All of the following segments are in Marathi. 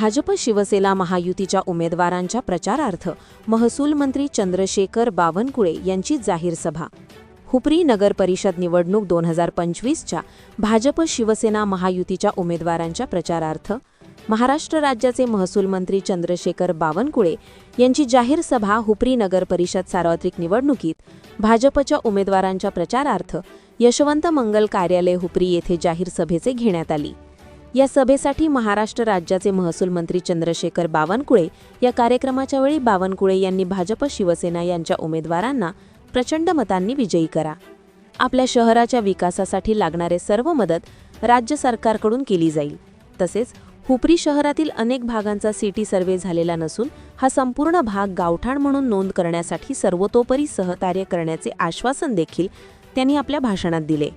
भाजप शिवसेना महायुतीच्या उमेदवारांच्या प्रचारार्थ महसूल मंत्री चंद्रशेखर बावनकुळे यांची जाहीर सभा. हुपरी नगर परिषद निवडणूक दोन हजार पंचवीसच्या भाजप शिवसेना महायुतीच्या उमेदवारांच्या प्रचारार्थ महाराष्ट्र राज्याचे महसूल मंत्री चंद्रशेखर बावनकुळे यांची जाहीर सभा हुपरी नगर परिषद सार्वत्रिक निवडणुकीत भाजपच्या उमेदवारांच्या प्रचारार्थ यशवंत मंगल कार्यालय हुपरी येथे जाहीर सभेचे घेण्यात आली. या सभेसाठी महाराष्ट्र राज्याचे महसूल मंत्री चंद्रशेखर बावनकुळे या कार्यक्रमाच्या वेळी बावनकुळे यांनी भाजप शिवसेना यांच्या उमेदवारांना प्रचंड मतांनी विजयी करा. आपल्या शहराच्या विकासासाठी लागणारे सर्व मदत राज्य सरकारकडून केली जाईल. तसेच हुपरी शहरातील अनेक भागांचा सिटी सर्वे झालेला नसून हा संपूर्ण भाग गावठाण म्हणून नोंद करण्यासाठी सर्वतोपरी सहकार्य करण्याचे आश्वासन देखील त्यांनी आपल्या भाषणात दिले.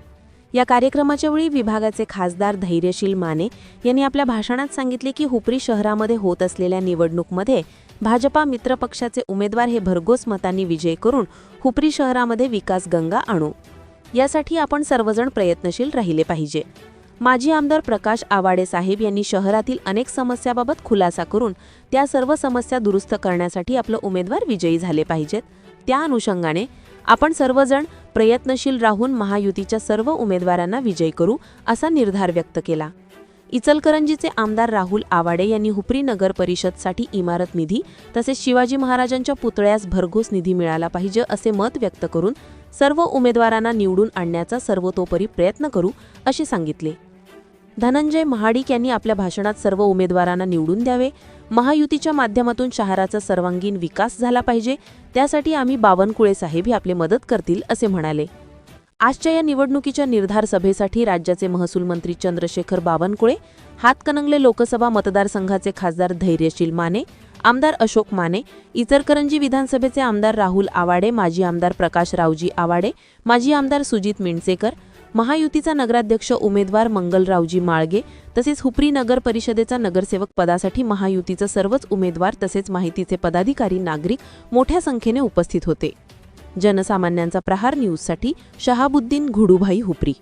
या कार्यक्रमाच्या वेळी विभागाचे खासदार धैर्यशील माने यांनी आपल्या भाषणात सांगितले की हुपरी शहरामध्ये होत असलेल्या निवडणूकमध्ये भाजपा मित्रपक्षाचे उमेदवार हे भरघोस मतांनी विजय करून हुपरी शहरामध्ये विकास गंगा आणू. यासाठी आपण सर्वजण प्रयत्नशील राहिले पाहिजे. माजी आमदार प्रकाश आवाडे साहेब यांनी शहरातील अनेक समस्याबाबत खुलासा करून त्या सर्व समस्या दुरुस्त करण्यासाठी आपलं उमेदवार विजयी झाले पाहिजेत. त्या अनुषंगाने आपण सर्वजण प्रयत्नशील राहून महायुतीच्या सर्व उमेदवारांना विजय करू असा निर्धार व्यक्त केला. इचलकरंजीचे आमदार राहुल आवाडे यांनी हुपरी नगर परिषदसाठी इमारत निधी तसेच शिवाजी महाराजांच्या पुतळ्यास भरघोस निधी मिळाला पाहिजे असे मत व्यक्त करून सर्व उमेदवारांना निवडून आणण्याचा सर्वतोपरी प्रयत्न करू असे सांगितले. धनंजय महाडिक यांनी आपल्या भाषणात सर्व उमेदवारांना निवडून द्यावे. महायुतीच्या माध्यमातून शहराचा सर्वांगीण विकास झाला पाहिजे. त्यासाठी आम्ही बावनकुळे साहेब हे आपले मदत करतील असे म्हणाले. आजच्या या निवडणुकीच्या निर्धार सभेसाठी राज्याचे महसूल मंत्री चंद्रशेखर बावनकुळे हातकणंगले लोकसभा मतदारसंघाचे खासदार धैर्यशील माने आमदार अशोक माने इचलकरंजी विधानसभेचे आमदार राहुल आवाडे माजी आमदार प्रकाश रावजी आवाडे माजी आमदार सुजित मिणसेकर महायुतीचा नगराध्यक्ष उमेदवार मंगलरावजी माळगे तसेच हुपरी नगर परिषदेचा नगरसेवक पदासाठी महायुतीचा सर्वच उमेदवार तसेच माहितीचे पदाधिकारी नागरिक मोठ्या संख्येने उपस्थित होते. जनसामान्यांचा प्रहार न्यूजसाठी शहाबुद्दीन घुडूभाई हुपरी.